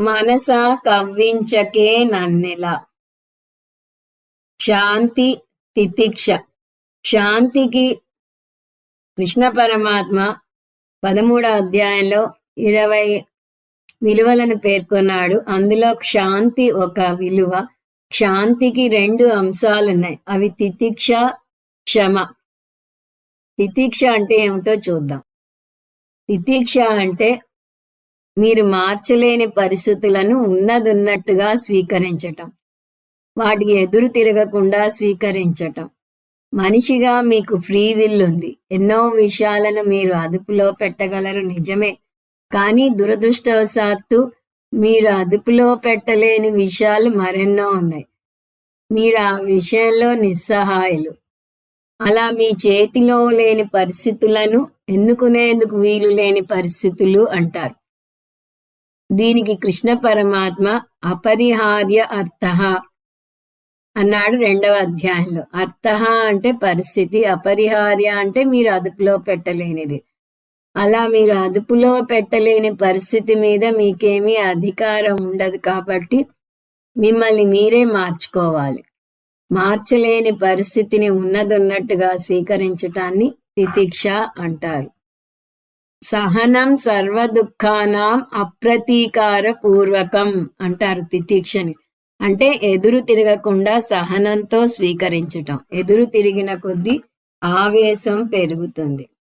మనస కవ్వించకే నన్నెల. శాంతి తితిక్ష. శాంతికి కృష్ణ పరమాత్మ పదమూడో అధ్యాయంలో ఇరవై విలువలను పేర్కొన్నాడు. అందులో శాంతి ఒక విలువ శాంతికి రెండు అంశాలు ఉన్నాయి అవి తితిక్ష క్షమ. తితిక్ష అంటే ఏమిటో చూద్దాం. తితిక్ష అంటే మీరు మార్చలేని పరిస్థితులను ఉన్నదున్నట్టుగా స్వీకరించటం. వాటికి ఎదురు తిరగకుండా స్వీకరించటం. మనిషిగా మీకు ఫ్రీ విల్ ఉంది. ఎన్నో విషయాలను మీరు అదుపులో పెట్టగలరు నిజమే. కానీ దురదృష్టవశాత్తు మీరు అదుపులో పెట్టలేని విషయాలు మరెన్నో ఉన్నాయి. మీరు ఆ విషయంలో నిస్సహాయులు. అలా మీ చేతిలో లేని పరిస్థితులను ఎన్నుకునేందుకు వీలు లేని పరిస్థితులు అంటారు. దీనికి కృష్ణ పరమాత్మ అపరిహార్య అర్థ అన్నాడు రెండవ అధ్యాయంలో. అర్థ అంటే పరిస్థితి అపరిహార్య అంటే మీరు అదుపులో పెట్టలేనిది. అలా మీరు అదుపులో పెట్టలేని పరిస్థితి మీద మీకేమీ అధికారం ఉండదు కాబట్టి మిమ్మల్ని మీరే మార్చుకోవాలి. మార్చలేని పరిస్థితిని ఉన్నదున్నట్టుగా స్వీకరించటాన్ని తితిక్ష అంటారు. సహనం సర్వ దుఃఖానం అప్రతీకార పూర్వకం అంటారు తితీక్షని అంటే ఎదురు తిరగకుండా సహనంతో స్వీకరించటం. ఎదురు తిరిగిన కొద్దీ ఆవేశం పెరుగుతుంది.